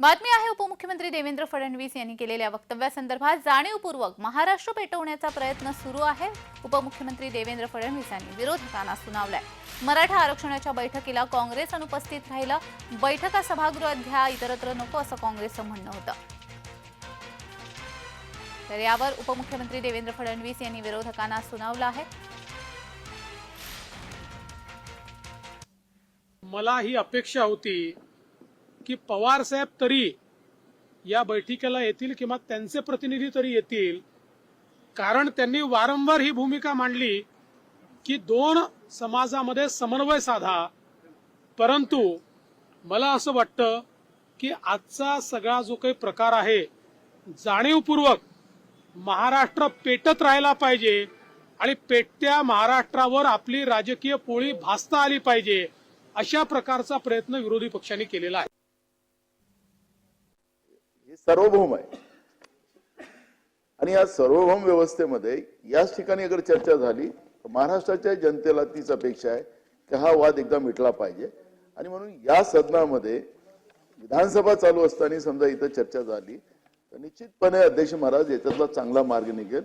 बातमी आहे उपमुख्यमंत्री देवेंद्र फडणवीस यांनी केलेल्या वक्तव्यासंदर्भात जाणीवपूर्वक महाराष्ट्र पेटवण्याचा प्रयत्न सुरू आहे. उपमुख्यमंत्री देवेंद्र फडणवीस यांनी विरोधकांना सुनावलाय. मराठा आरक्षणाच्या बैठकीला काँग्रेस अनुपस्थित राहिलं. बैठका सभागृहात घ्या इतरत्र नको असं काँग्रेसचं म्हणणं होतं. तर यावर उपमुख्यमंत्री देवेंद्र फडणवीस यांनी विरोधकांना सुनावलं आहे. मला ही अपेक्षा होती की पवार साहेब तरी या बैठकीला येतील किंवा त्यांचे प्रतिनिधी तरी येतील कारण त्यांनी वारंवार ही भूमिका मांडली की दोन समाजामध्ये समन्वय साधा. परंतु मला असं वाटतं की आजचा सगळा जो काही प्रकार आहे जाणीवपूर्वक महाराष्ट्र पेटत राहायला पाहिजे आणि पेटत्या महाराष्ट्रावर आपली राजकीय पोळी भासता आली पाहिजे अशा प्रकारचा प्रयत्न विरोधी पक्षांनी केलेला आहे. हे सार्वभौम आहे. आणि या सार्वभौम व्यवस्थेमध्ये याच ठिकाणी अगर चर्चा झाली तर महाराष्ट्राच्या जनतेला तीच अपेक्षा आहे की हा वाद एकदा मिटला पाहिजे. आणि म्हणून या सदनामध्ये विधानसभा चालू असताना समजा इथं चर्चा झाली तर निश्चितपणे अध्यक्ष महाराज याच्यातला चांगला मार्ग निघेल.